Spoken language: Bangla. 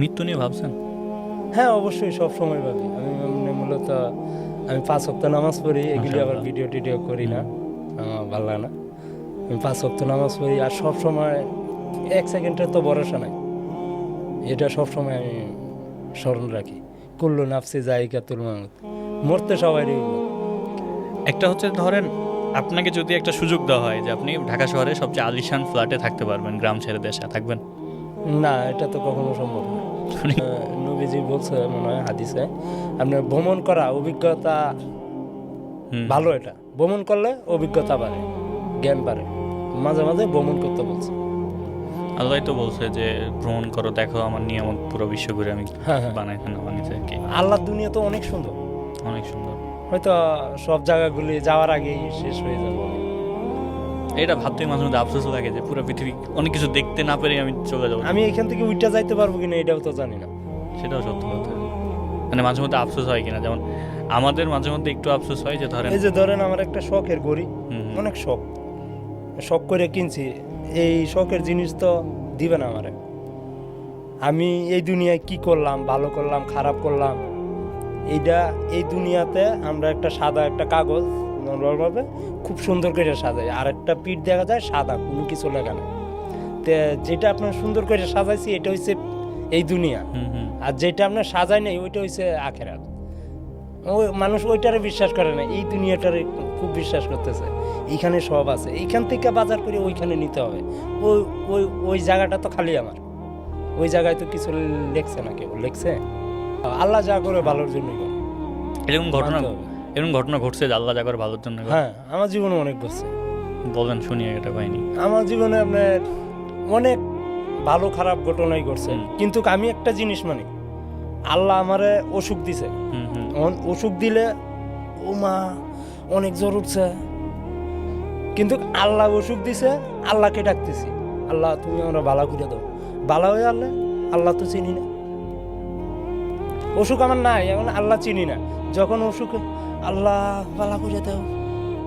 মৃত্যু নিয়ে ভাবছেন? হ্যাঁ অবশ্যই সব সময় ভাবি। আমি মানে মূলত আমি পাঁচ সপ্তাহ নামাজ পড়ি এগুলি আবার ভিডিও টিডিও করি না। ভালো লাগে না। আমি পাঁচ সপ্তাহ নামাজ পড়ি আর সব সময় এক সেকেন্ডের তো ভরসা নাই। এটা সব সময় আমি স্মরণ রাখি। কুল্লু নাফসি জায়গা তুল মাহমুদ মরতে সবারই একটা হচ্ছে ধরেন আপনাকে যদি একটা সুযোগ দেওয়া হয় যে আপনি ঢাকা শহরে সবচেয়ে আলিশান ফ্ল্যাটে থাকতে পারবেন গ্রাম ছেড়ে দেশে থাকবেন। না এটা তো কখনো সম্ভব না। নবীজি বলছে মনে হয় হাদিসে আপনার ভ্রমণ করা অভিজ্ঞতা ভালো এটা। ভ্রমণ করলে অভিজ্ঞতা বাড়ে জ্ঞান বাড়ে। মাঝে মাঝে ভ্রমণ করতে বলছে। আল্লাহ তো বলছে যে ভ্রমণ করো দেখো আমার নিয়ামত পুরো বিশ্ব ঘুরে আমি হ্যাঁ হ্যাঁ। বানাইতে না বানিয়েছে আর কি? আল্লাহর দুনিয়া তো অনেক সুন্দর। অনেক সুন্দর। হয়তো সব জায়গাগুলি যাওয়ার আগেই শেষ হয়ে যাবে। এটা ভাবতেই মাঝে মধ্যে আফসোস লাগে যে পুরো পৃথিবী অনেক কিছু দেখতে না পেরে আমি চলে যাব। আমি এখান থেকে উইটা যাইতে পারব কিনা এটাও তো জানি না। সেটাও সত্য কথা। মানে মাঝে মধ্যে আফসোস হয় কিনা যেমন আমাদের মাঝে মধ্যে একটু আফসোস হয় যে ধরেন এই যে ধরেন আমার একটা শখের গড়ি অনেক শখ। শখ করে কিনছি এই শখের জিনিস তো দিবে না আমারে। আমি এই দুনিয়ায় কি করলাম ভালো করলাম খারাপ করলাম এইটা এই দুনিয়াতে আমরা একটা সাদা একটা কাগজ নর্মালভাবে খুব সুন্দর করে সাজাই আর একটা পিঠ দেখা যায় সাদা কোনো কিছু লেখা না। যেটা আপনার সুন্দর করে সাজাইছি এটা হচ্ছে এই দুনিয়া। আর যেটা আপনার সাজাই নেই ওইটা হচ্ছে আখেরাত। ওই মানুষ ওইটারে বিশ্বাস করে না এই দুনিয়াটারে খুব বিশ্বাস করতেছে। এইখানে সব আছে। এইখান থেকে বাজার করে ওইখানে নিতে হবে। ওই ওই ওই জায়গাটা তো খালি আমার। ওই জায়গায় তো কিছু লেখছে না কেউ। লেখছে? আল্লাহ যা করে ভালোর জন্যই করে। এরকম ঘটনা। এরকম ঘটনা ঘটছে আল্লাহ জাগর ভালোর জন্য হ্যাঁ আমার জীবনে অনেক ঘটছে। বলেন শুনি এটা পাইনি আমার জীবনে আপনার অনেক ভালো খারাপ ঘটনাই ঘটছে। কিন্তু আমি একটা জিনিস মানি আল্লাহ আমারে অসুখ দিছে। অসুখ দিলে ও মা অনেক জ্বর উঠছে। কিন্তু আল্লাহ অসুখ দিছে আল্লাহকে ডাকতেছি। আল্লাহ তুমি আমরা বালা করে দাও। বালা হয়ে আল্লাহ আল্লাহ তো চিনি না। অসুখ আমার নাই এখন আল্লাহ চিনি না। যখন অসুখ আল্লাহ বালা করে দাও।